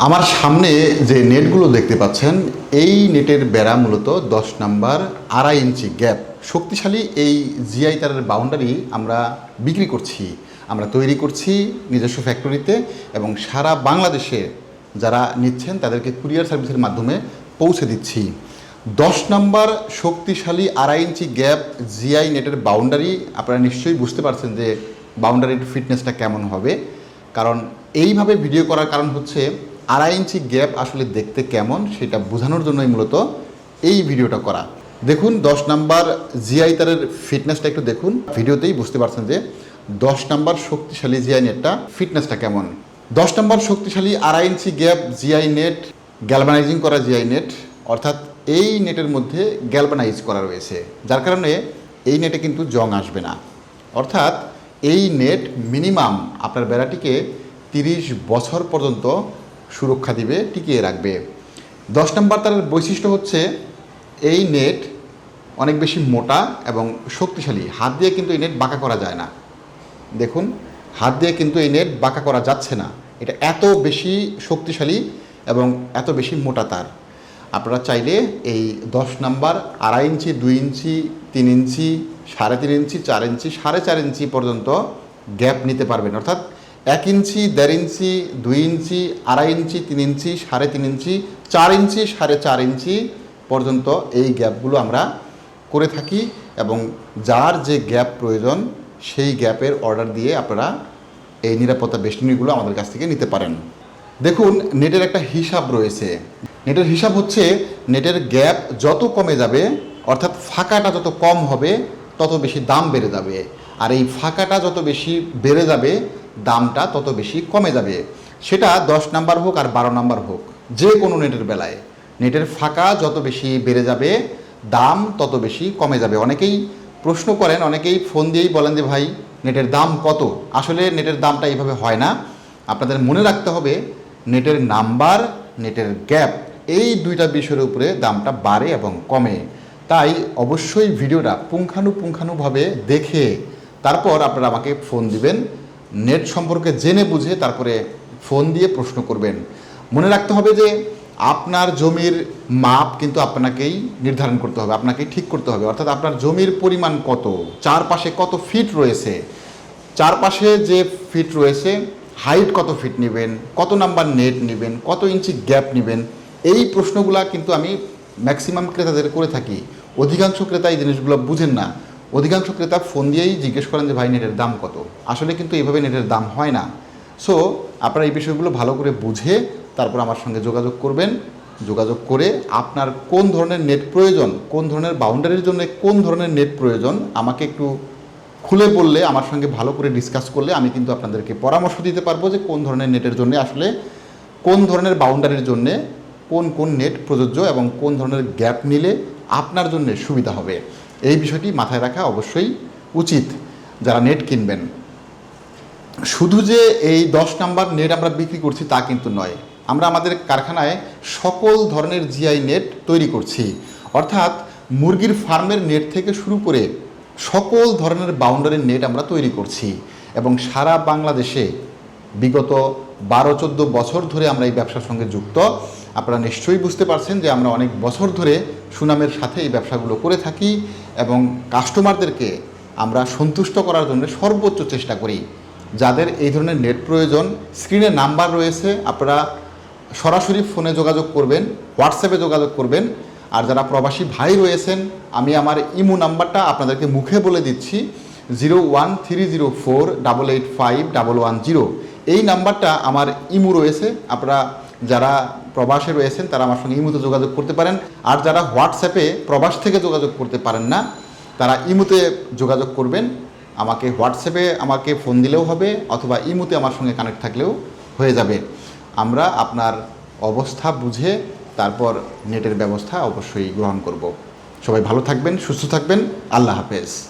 আমার সামনে যে নেটগুলো দেখতে পাচ্ছেন, এই নেটের বেড়া মূলত দশ নাম্বার আড়াই ইঞ্চি গ্যাপ। শক্তিশালী এই জিআই তারের বাউন্ডারি আমরা বিক্রি করছি। আমরা তৈরি করছি নিজস্ব ফ্যাক্টরিতে এবং সারা বাংলাদেশে যারা নিচ্ছেন, তাদেরকে কুরিয়ার সার্ভিসের মাধ্যমে পৌঁছে দিচ্ছি। দশ নাম্বার শক্তিশালী আড়াই ইঞ্চি গ্যাপ জিআই নেটের বাউন্ডারি আপনারা নিশ্চয়ই বুঝতে পারছেন যে বাউন্ডারির ফিটনেসটা কেমন হবে। কারণ এইভাবে ভিডিও করার কারণ হচ্ছে আড়াই ইঞ্চি গ্যাপ আসলে দেখতে কেমন সেটা বোঝানোর জন্যই মূলত এই ভিডিওটা করা। দেখুন, দশ নাম্বার জিআই তারের ফিটনেসটা একটু দেখুন। ভিডিওতেই বুঝতে পারছেন যে দশ নাম্বার শক্তিশালী জিআই নেটটা ফিটনেসটা কেমন। দশ নাম্বার শক্তিশালী আড়াই inch gap GI net galvanizing করা জিআই নেট অর্থাৎ এই নেটের মধ্যে গ্যালভানাইজ করা রয়েছে। যার কারণে এই নেটে কিন্তু জং আসবে না। অর্থাৎ এই নেট মিনিমাম আপনার বেড়াটিকে তিরিশ বছর পর্যন্ত সুরক্ষা দিবে, টিকিয়ে রাখবে। দশ নম্বর তার বৈশিষ্ট্য হচ্ছে, এই নেট অনেক বেশি মোটা এবং শক্তিশালী। হাত দিয়ে কিন্তু এই নেট বাঁকা করা যায় না। দেখুন, হাত দিয়ে কিন্তু এই নেট বাঁকা করা যাচ্ছে না। এটা এত বেশি শক্তিশালী এবং এত বেশি মোটা তার। আপনারা চাইলে এই দশ নাম্বার আড়াই ইঞ্চি, দুই ইঞ্চি, তিন ইঞ্চি, সাড়ে তিন ইঞ্চি, চার ইঞ্চি, সাড়ে চার ইঞ্চি পর্যন্ত গ্যাপ নিতে পারবেন। অর্থাৎ এক ইঞ্চি, দেড় ইঞ্চি, দুই ইঞ্চি, আড়াই ইঞ্চি, তিন ইঞ্চি, সাড়ে তিন ইঞ্চি, চার ইঞ্চি, সাড়ে চার ইঞ্চি পর্যন্ত এই গ্যাপগুলো আমরা করে থাকি এবং যার যে গ্যাপ প্রয়োজন সেই গ্যাপের অর্ডার দিয়ে আপনারা এই নিরাপত্তা বেষ্টনীগুলো আমাদের কাছ থেকে নিতে পারেন। দেখুন, নেটের একটা হিসাব রয়েছে। নেটের হিসাব হচ্ছে নেটের গ্যাপ যত কমে যাবে, অর্থাৎ ফাঁকাটা যত কম হবে, তত বেশি দাম বেড়ে যাবে। আর এই ফাঁকাটা যত বেশি বেড়ে যাবে দামটা তত বেশি কমে যাবে। সেটা দশ নাম্বার হোক আর বারো নাম্বার হোক, যে কোনো নেটের বেলায়। নেটের ফাঁকা যত বেশি বেড়ে যাবে, দাম তত বেশি কমে যাবে। অনেকেই প্রশ্ন করেন, অনেকেই ফোন দিয়েই বলেন যে, ভাই, নেটের দাম কত? আসলে নেটের দামটা এইভাবে হয় না। আপনাদের মনে রাখতে হবে, নেটের নাম্বার, নেটের গ্যাপ, এই দুইটা বিষয়ের উপরে দামটা বাড়ে এবং কমে। তাই অবশ্যই ভিডিওটা পুঙ্খানুপুঙ্খানুভাবে দেখে, তারপর আপনারা আমাকে ফোন দিবেন। নেট সম্পর্কে জেনে বুঝে তারপরে ফোন দিয়ে প্রশ্ন করবেন। মনে রাখতে হবে যে আপনার জমির মাপ কিন্তু আপনাকেই নির্ধারণ করতে হবে, আপনাকেই ঠিক করতে হবে। অর্থাৎ আপনার জমির পরিমাণ কত, চারপাশে কত ফিট রয়েছে, চারপাশে যে ফিট রয়েছে, হাইট কত ফিট নেবেন, কত নাম্বার নেট নেবেন, কত ইঞ্চি গ্যাপ নেবেন, এই প্রশ্নগুলা কিন্তু আমি ম্যাক্সিমাম ক্রেতাদের করে থাকি। অধিকাংশ ক্রেতা এই জিনিসগুলো বুঝেন না। অধিকাংশ ক্রেতা ফোন দিয়েই জিজ্ঞেস করেন যে, ভাই, নেটের দাম কত? আসলে কিন্তু এইভাবে নেটের দাম হয় না। সো আপনারা এই বিষয়গুলো ভালো করে বুঝে তারপর আমার সঙ্গে যোগাযোগ করবেন। যোগাযোগ করে আপনার কোন ধরনের নেট প্রয়োজন, কোন ধরনের বাউন্ডারির জন্য কোন ধরনের নেট প্রয়োজন, আমাকে একটু খুলে বললে, আমার সঙ্গে ভালো করে ডিসকাস করলে আমি কিন্তু আপনাদেরকে পরামর্শ দিতে পারব যে, কোন ধরনের নেটের জন্য আসলে, কোন ধরনের বাউন্ডারির জন্য কোন কোন নেট প্রযোজ্য এবং কোন ধরনের গ্যাপ নিলে আপনার জন্য সুবিধা হবে। এই বিষয়টি মাথায় রাখা অবশ্যই উচিত যারা নেট কিনবেন। শুধু যে এই দশ নাম্বার নেট আমরা বিক্রি করছি তা কিন্তু নয়। আমরা আমাদের কারখানায় সকল ধরনের জিআই নেট তৈরি করছি। অর্থাৎ মুরগির ফার্মের নেট থেকে শুরু করে সকল ধরনের বাউন্ডারির নেট আমরা তৈরি করছি এবং সারা বাংলাদেশে বিগত বারো, চোদ্দ বছর ধরে আমরা এই ব্যবসার সঙ্গে যুক্ত। আপনারা নিশ্চয়ই বুঝতে পারছেন যে আমরা অনেক বছর ধরে সুনামের সাথে এই ব্যবসাগুলো করে থাকি এবং কাস্টমারদেরকে আমরা সন্তুষ্ট করার জন্য সর্বোচ্চ চেষ্টা করি। যাদের এই ধরনের নেট প্রয়োজন, স্ক্রিনে নাম্বার রয়েছে, আপনারা সরাসরি ফোনে যোগাযোগ করবেন, হোয়াটসঅ্যাপে যোগাযোগ করবেন। আর যারা প্রবাসী ভাই রয়েছেন, আমি আমার ইমো নাম্বারটা আপনাদেরকে মুখে বলে দিচ্ছি, zero one three zero four double eight five double one zero. এই নাম্বারটা আমার ইমু রয়েছে। আপনারা যারা প্রবাসে রয়েছেন, তারা আমার সঙ্গে ইমুতে যোগাযোগ করতে পারেন। আর যারা হোয়াটসঅ্যাপে প্রবাস থেকে যোগাযোগ করতে পারেন না, তারা ইমুতে যোগাযোগ করবেন। আমাকে হোয়াটসঅ্যাপে আমাকে ফোন দিলেও হবে, অথবা ইমুতে আমার সঙ্গে কানেক্ট থাকলেও হয়ে যাবে। আমরা আপনার অবস্থা বুঝে তারপর নেটের ব্যবস্থা অবশ্যই গ্রহণ করব। সবাই ভালো থাকবেন, সুস্থ থাকবেন। আল্লাহ হাফেজ।